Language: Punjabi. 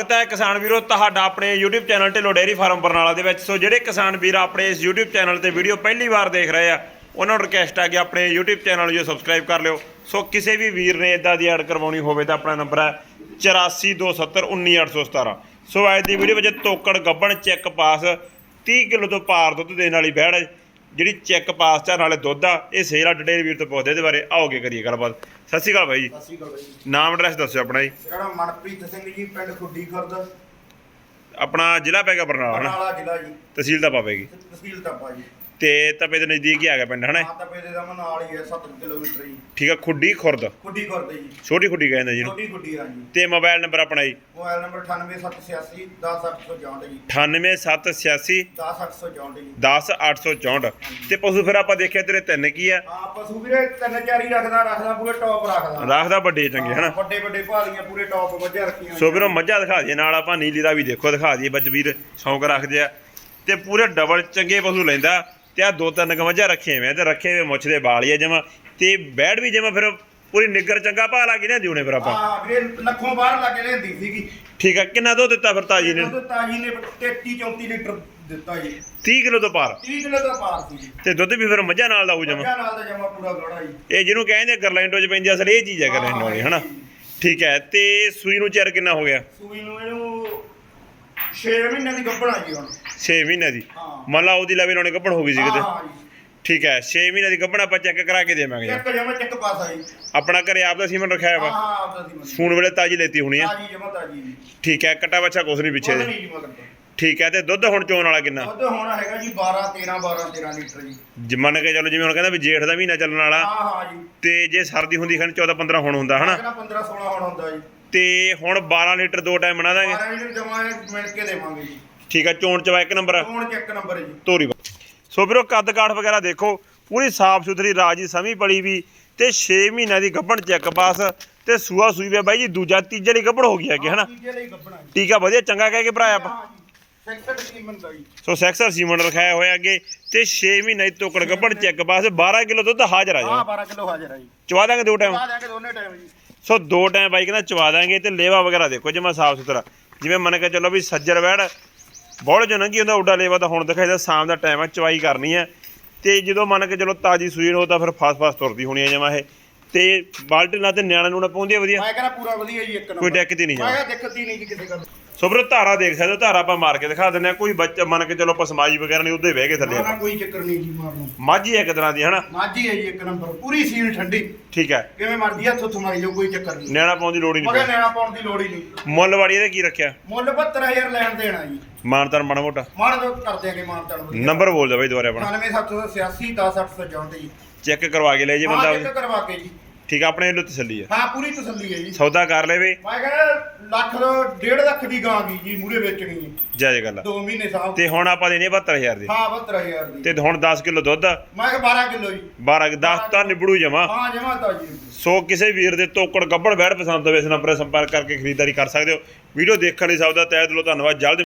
ਸਵਾਗਤ ਹੈ ਕਿਸਾਨ ਵੀਰੋ, ਤੁਹਾਡਾ ਆਪਣੇ YouTube channel Dhillon dairy farm Barnala ਦੇ ਵਿੱਚ। ਸੋ ਜਿਹੜੇ ਕਿਸਾਨ ਵੀਰ ਆਪਣੇ ਇਸ YouTube ਚੈਨਲ ਤੇ ਵੀਡੀਓ ਪਹਿਲੀ ਵਾਰ ਦੇਖ ਰਹੇ ਆ, ਉਹਨਾਂ ਨੂੰ ਰਿਕਵੈਸਟ ਆ ਕਿ ਆਪਣੇ YouTube ਚੈਨਲ ਨੂੰ ਜੋ ਸਬਸਕ੍ਰਾਈਬ ਕਰ ਲਿਓ। ਸੋ ਕਿਸੇ ਵੀ ਵੀਰ ਨੇ ਇਦਾਂ ਦੀ ਐਡ ਕਰਵਾਉਣੀ ਹੋਵੇ ਤਾਂ ਆਪਣਾ ਨੰਬਰ ਹੈ 8427191817 ਸੋ ਅੱਜ ਦੀ ਵੀਡੀਓ ਵਿੱਚ ਤੋਕੜ ਗੱਬਣ ਚੈੱਕ ਪਾਸ 30 ਕਿਲੋ ਤੋਂ ਪਾਰ ਦੁੱਧ ਦੇਣ ਵਾਲੀ ਬੈੜ ਜਿਹੜੀ ਚੈੱਕ ਪਾਸ ਚਾ ਨਾਲੇ ਦੁੱਧ ਆ ਇਹ ਸੇਲ ਆ ਡੇਅਰੀ ਵੀਰ ਤੋਂ ਪੁੱਛਦੇ ਇਹਦੇ ਬਾਰੇ ਆਓਗੇ ਕਰੀਏ ਗੱਲਬਾਤ। ਸਤਿ ਸ਼੍ਰੀ ਅਕਾਲ ਜੀ। ਸਤਿ ਸ਼੍ਰੀ ਅਕਾਲ ਬਾਈ ਨਾਮ ਐਡਰੈਸ ਦੱਸਿਓ ਆਪਣਾ ਜੀ। ਮੇਰਾ ਨਾਮ ਮਨਪ੍ਰੀਤ ਸਿੰਘ ਜੀ ਪਿੰਡ ਖੁੱਡੀ ਖੁਰਦ। ਆਪਣਾ ਜ਼ਿਲ੍ਹਾ ਪੈ ਗਿਆ ਬਰਨਾਲਾ ਹਨਾ? ਬਰਨਾਲਾ ਜ਼ਿਲ੍ਹਾ ਜੀ। ਤਹਿਸੀਲ ਦਾ ਪਾਵੇਗੀ ਤਹਿਸੀਲ ਟੱਪਾ ਜੀ। ਤੇ ਤਪੇ ਦੇ ਨਜ਼ਦੀਕ ਹੀ ਆ ਗਿਆ ਪਿੰਡ ਹਨਾ? ਹਾਂ ਤਪੇ ਦੇ ਦਮ ਨਾਲ ਹੀ ਹੈ 7 ਕਿਲੋਮੀਟਰ ਜੀ ਠੀਕ ਆ ਖੁੱਡੀ ਖੁਰਦ। ਖੁੱਡੀ ਖੁਰਦ ਜੀ। ਛੋਟੀ ਖੁੱਡੀ ਕਹਿੰਦੇ ਜੀ। ਛੋਟੀ ਖੁੱਡੀ ਆ ਜੀ। ਤੇ ਮੋਬਾਈਲ ਨੰਬਰ ਆਪਣਾ ਜੀ? ਮੋਬਾਈਲ ਨੰਬਰ 98786 10864 ਜੀ। 98786 10864 ਜੀ। 10864 ਤੇ ਪਸ਼ੂ ਫਿਰ ਆਪਾਂ ਦੇਖਿਆ ਤੇਰੇ ਤਿੰਨ ਕੀ ਆ? ਹਾਂ ਪਸ਼ੂ ਵੀਰੇ ਤਿੰਨ ਚਾਰੀ ਰੱਖਦਾ ਰੱਖਦਾ ਪੂਰੇ ਟੌਪ ਰੱਖਦਾ। ਰੱਖਦਾ ਵੱਡੇ ਚੰਗੇ ਹਨਾ? ਹਾਂ, ਵੱਡੇ ਵੱਡੇ ਭਾਲੀਆਂ ਪੂਰੇ ਟੌਪ ਵੱਜਾ ਰੱਖੀਆਂ ਸੋ ਵੀਰੋ ਮੱਝਾਂ ਦਿਖਾ ਦਈਏ ਨਾਲ ਆਪਾਂ ਨੀਲੀ ਦਾ ਵੀ ਦੇਖੋ ਦਿਖਾ ਦਈਏ ਬੱਜ ਵੀਰ ਸ਼ੌਂਕ ਰੱਖਦੇ ਆ। ਤੇ ਪੂਰੇ ਡਬਲ ਚੰਗੇ ਪਸ਼ੂ ਲੈਂਦਾ। ਤੇ ਆ ਦੋ ਤਿੰਨ ਕੁ ਮੱਝਾਂ ਰੱਖੇ ਹੋਏ ਆ ਤੇ ਰੱਖੇ ਹੋਏ ਮੁੱਛ ਦੇ ਵਾਲ ਹੀ ਆ ਜਮਾ ਤੇ ਬੈੜ ਵੀ ਜਮਾ ਫਿਰ ਪੂਰੀ ਨਿੱਗਰ ਚੰਗਾ ਭਾ ਲੱਗੀ ਨਾ ਦਿਉਣੇ ਫਿਰ ਆਪਾਂ। ਹਾਂ ਵੀਰੇ ਲੱਖੋਂ ਬਾਹਰ ਲੱਗ ਲੈਂਦੀ ਸੀਗੀ। ਠੀਕ ਆ ਕਿੰਨਾ ਦੁੱਧ ਦਿੱਤਾ ਫਿਰ ਤਾਜੀ ਨੇ? ਦੁੱਧ ਤਾਜੀ ਨੇ 33 34 ਲੀਟਰ ਦਿੱਤਾ ਜੀ। 30 ਕਿਲੋ ਤੋਂ ਪਾਰ। 30 ਕਿਲੋ ਦਾ ਪਾਰ ਸੀ ਜੀ। ਤੇ ਦੁੱਧ ਵੀ ਫਿਰ ਮੱਝਾਂ ਨਾਲ ਦਾ ਹੋਊ ਜਮਾ। ਮੱਝਾਂ ਨਾਲ ਤਾਂ ਜਮਾ ਪੂਰਾ ਗੜਾ ਜੀ। ਇਹ ਜਿਹਨੂੰ ਕਹਿੰਦੇ ਗਰਲੈਂਡੋ ਚ ਪੈਂਦੀ ਆ, ਅਸਲ ਇਹ ਚੀਜ਼ ਹੈ ਗਰਲੈਂਡੋ ਵਾਲੀ ਹਨਾ? ਠੀਕ ਹੈ ਤੇ ਸੂਈ ਨੂੰ ਚਿਰ ਕਿੰਨਾ ਹੋ ਗਿਆ? ਸੂਈ ਨੂੰ ਇਹਨੂੰ 6 ਮਹੀਨੇ ਦੀ ਗੱਭਣਾ ਜੀ ਹੁਣ। 6 ਮਹੀਨੇ ਦੀ? ਹਾਂ। ਮੰਨ ਲਾ ਉਹਦੀ ਲਵੇ ਲਾਉਣੇ ਗੱਭਣ ਹੋ ਗਈ ਸੀ ਕਿਤੇ। ਹਾਂ ਜੀ। ਠੀਕ ਹੈ 6 ਮਹੀਨੇ ਦੀ ਗੱਭਣ ਆਪਾਂ ਚੈੱਕ ਕਰਾ ਕੇ ਦੇਵਾਂਗੇ ਜੀ। ਇੱਕ ਜਮਾ ਚੱਕ ਪਾਸਾ ਜੀ। ਆਪਣਾ ਘਰੇ ਆਪ ਦਾ ਸੀਮਨ ਰੱਖਿਆ ਹਾਂ ਵਾ? ਹਾਂ ਆਪਦਾ ਦੀ ਮਰਜ਼ੀ ਸੂਣ ਵੇਲੇ ਤਾਜੀ ਲੈਤੀ ਹੋਣੀ ਆ। ਜਮਾ ਜੀ। ਠੀਕ ਹੈ ਕਟਾ ਬੱਚਾ ਕੁਛ ਨਹੀਂ ਪਿੱਛੇ। ਨਹੀਂ ਜੀ ਠੀਕ ਹੈ ਤੇ ਦੁੱਧ ਹੁਣ ਚੋਣ ਵਾਲਾ ਕਿੰਨਾ? ਦੁੱਧ ਹੁਣ ਹੈਗਾ ਜੀ 12 13 12 13 ਲੀਟਰ ਜੀ। ਜੇ ਮੰਨ ਕੇ ਚਲੋ ਜਿਵੇਂ ਹੁਣ ਕਹਿੰਦਾ ਵੀ ਜੇਠ ਦਾ ਮਹੀਨਾ ਚੱਲਣ ਵਾਲਾ ਹਾਂ ਹਾਂ ਜੀ। ਤੇ ਜੇ ਸਰਦੀ ਹੁੰਦੀ ਖਣ 14 15 ਹੁਣ ਹੁੰਦਾ ਹਨਾ? ਹਨਾ 15 16 ਹੁਣ ਹੁੰਦਾ ਜੀ। ਤੇ ਹੁਣ 12 ਲੀਟਰ ਦੋ ਟਾਈਮ ਬਣਾ ਦਾਂਗੇ। 12 ਲੀਟਰ ਜਮਾ ਮਿਣ ਕੇ ਦੇਵਾਂਗੇ ਜੀ। ਠੀਕ ਹੈ ਚੋਣ ਚਵਾ ਇੱਕ ਨੰਬਰ। ਹੁਣ ਚੈੱਕ ਨੰਬਰ ਹੈ ਜੀ। ਤੋਰੀ। ਸੋ ਵੀਰੋ ਕੱਦ ਕਾਠ ਵਗੈਰਾ ਦੇਖੋ ਪੂਰੀ ਸਾਫ਼ ਸੁਥਰੀ ਰਾਜੀ ਸਮੀ ਪੜੀ ਵੀ ਤੇ 6 ਮਹੀਨਿਆਂ ਦੀ ਗੱਭਣ ਚੈੱਕ ਪਾਸ ਤੇ ਸੂਆ ਸੂਈ ਵੇ ਬਾਈ ਜੀ ਦੂਜਾ ਤੀਜੇ ਲਈ ਗੱਭਣ ਹੋ ਗਈ ਹੈਗੀ ਹਨਾ? ਤੀਜੇ ਲਈ ਗੱਭਣਾ ਜੀ। ਟੀਕਾ ਵਧੀਆ ਚੰਗਾ ਕਹਿ ਕੇ ਭਰਾਇਆ ਆਪਾਂ। ਹਾਂ ਸੋ ਸੈਕਸਰ ਸੀਮਨ ਰਖਾਇਆ ਹੋਇਆ ਅੱਗੇ ਤੇ 6 ਮਹੀਨੇ ਦੀ ਤੋਕੜ ਗੱਭਣ ਚੈੱਕ ਪਾਸ 12 ਕਿਲੋ ਦੁੱਧ ਹਾਜ਼ਰ ਆ ਹਾਂ ਜਾ 12 ਕਿਲੋ ਹਾਜ਼ਰ ਹੈ ਜੀ। ਚਵਾ ਦਾਂਗੇ ਦੋ ਟਾਈਮ। ਆ ਜਾਗੇ ਦੋਨੇ ਟਾਈਮ ਜੀ। ਸੋ ਦੋ ਟਾਈਮ ਬਾਈ ਕਹਿੰਦਾ ਚਵਾ ਦਾਂਗੇ ਤੇ ਲੇਵਾ ਵਗੈਰਾ ਦੇਖੋ ਜਮਾ ਸਾਫ਼ ਸੁਥਰਾ। ਜਿਵੇਂ ਮੰਨ ਕੇ ਚੱਲੋ ਵੀ ਸੱਜਰ ਵੈੜ ਬੋਲ ਜੋ ਨੰਗੀ ਹੁੰਦਾ ਉੱਡਾ ਲੇਵਾ ਤਾਂ ਹੁਣ ਦਿਖਾਈਦਾ ਸ਼ਾਮ ਦਾ ਟਾਈਮ ਆ ਚਵਾਈ ਕਰਨੀ ਹੈ ਤੇ ਜਦੋਂ ਮੰਨ ਕੇ ਚਲੋ ਤਾਜੀ ਸੂਈ ਨੂੰ ਤਾਂ ਫਿਰ ਫਾਸ ਫਾਸ ਤੁਰਦੀ ਹੋਣੀ ਹੈ ਜਮਾ ਇਹ। ਤੇ ਬਾਲਟੀ ਨਾਲ ਤੇ ਨਿਆਣੇ ਨੂੰ ਨਾ ਪਾਉਂਦੀ ਵਧੀਆ? ਮੈਂ ਕਹਿੰਦਾ ਪੂਰਾ ਵਧੀਆ ਜੀ ਇੱਕ ਨੰਬਰ ਕੋਈ ਦਿੱਕਤ ਹੀ ਨਹੀਂ ਮੈਂ ਜਮਾ। ਕਿਹਾ ਦਿੱਕਤ ਹੀ ਨਹੀਂ ਜੀ ਕਿਸੇ ਗੱਲ ਸੋ ਵੀਰੋ ਧਾਰਾ ਦੇਖ ਸਕਦੇ ਹੋ ਧਾਰਾ ਆਪਾਂ ਮਾਰ ਕੇ ਦਿਖਾ ਦਿੰਦੇ ਆ ਕੋਈ ਬੱਚਾ ਮੰਨ ਕੇ ਚਲੋ ਪਸਮਾਈ ਵਗੈਰਾ ਨਹੀਂ ਉਹਦੇ ਬਹਿ ਕੇ ਥੱਲੇ ਨਾ ਆਪਾਂ। ਨਾ ਕੋਈ ਚੱਕਰ ਨਹੀਂ ਜੀ ਮਾਰਨਾ ਮਾਝੀ ਇੱਕ ਤਰ੍ਹਾਂ ਦੀ ਹਨਾ? ਮਾਝੀ ਹੈ ਜੀ ਇੱਕ ਨੰਬਰ ਪੂਰੀ ਸੀਲ ਠੰਡੀ। ਠੀਕ ਹੈ। ਕਿਵੇਂ ਮਰਦੀ ਹੱਥ ਉੱਥੋਂ ਮਾਰੀ ਜਾਓ ਕੋਈ ਚੱਕਰ ਨਹੀਂ। ਨਿਆਣਾ ਪਾਉਣ ਦੀ ਲੋੜ ਹੀ ਨਹੀਂ ਮਗਰ ਪਈ ਲੈਣਾ ਪਾਉਣ ਦੀ ਲੋੜ ਹੀ ਨਹੀਂ। ਮੁੱਲ ਵਾੜੀ ਇਹਦੇ ਕੀ ਰੱਖਿਆ? ਮੁੱਲ 72000 ਲੈਣ ਦੇਣਾ ਜੀ। ਮਾਨਤਾਨ ਮਾੜਾ ਮੋਟਾ। ਮਾਣ ਦੋ ਕਰ ਦਿਆਂਗੇ ਵਧੀਆ। ਨੰਬਰ ਬੋਲ ਦਿਓ ਬਾਈ ਦੁਬਾਰਾ ਆਪਣਾ। 98786 10864 ਜੀ। ਚੈੱਕ ਕਰਵਾ ਕੇ ਲੈ ਜੇ ਹਾਂ ਬੰਦਾ। ਚੈੱਕ ਕਰਵਾ ਕੇ ਜੀ। ਠੀਕ ਆ ਆਪਣੇ ਵੱਲੋਂ ਤਸੱਲੀ ਆ। ਹਾਂ ਪੂਰੀ ਤਸੱਲੀ ਹੈ ਜੀ। ਸੌਦਾ ਕਰ ਲੈਵੇ। ਮੈਂ ਕਹਿੰਦਾ ਲੱਖ 1.5 ਲੱਖ ਦੀ ਗਾਂ ਗਈ ਜੀ ਮੂਰੇ ਵੇਚਣੀ ਹੈ ਜਾਇਜ਼ ਗੱਲ ਆ। 2 ਮਹੀਨੇ ਸਾਹ ਤੇ ਹੁਣ ਆਪਾਂ ਦੇਣੇ 72000 ਦੇ। ਹਾਂ 72000 ਦੀ। ਤੇ ਹੁਣ 10 ਕਿਲੋ ਦੁੱਧ ਮੈਂ ਕਿਹਾ 12 ਕਿਲੋ ਜੀ। 12 10 ਤਾਂ ਨਿਬੜੂ ਜਮਾ। ਹਾਂ ਜਮਾ ਤਾਂ ਜੀ। ਸੋ ਕਿਸੇ ਵੀਰ ਦੇ ਤੋਕੜ ਗੱਬੜ ਬੈੜ ਪਸੰਦ ਹੋਵੇ ਇਸ ਨੰਬਰ 'ਤੇ ਸੰਪਰਕ ਕਰਕੇ ਖਰੀਦਦਾਰੀ ਕਰ ਸਕਦੇ ਹੋ। ਵੀਡੀਓ ਦੇਖਣ ਲਈ ਸਭ ਦਾ ਤਹਿ ਦਿਲੋਂ ਧੰਨਵਾਦ। ਜਲਦ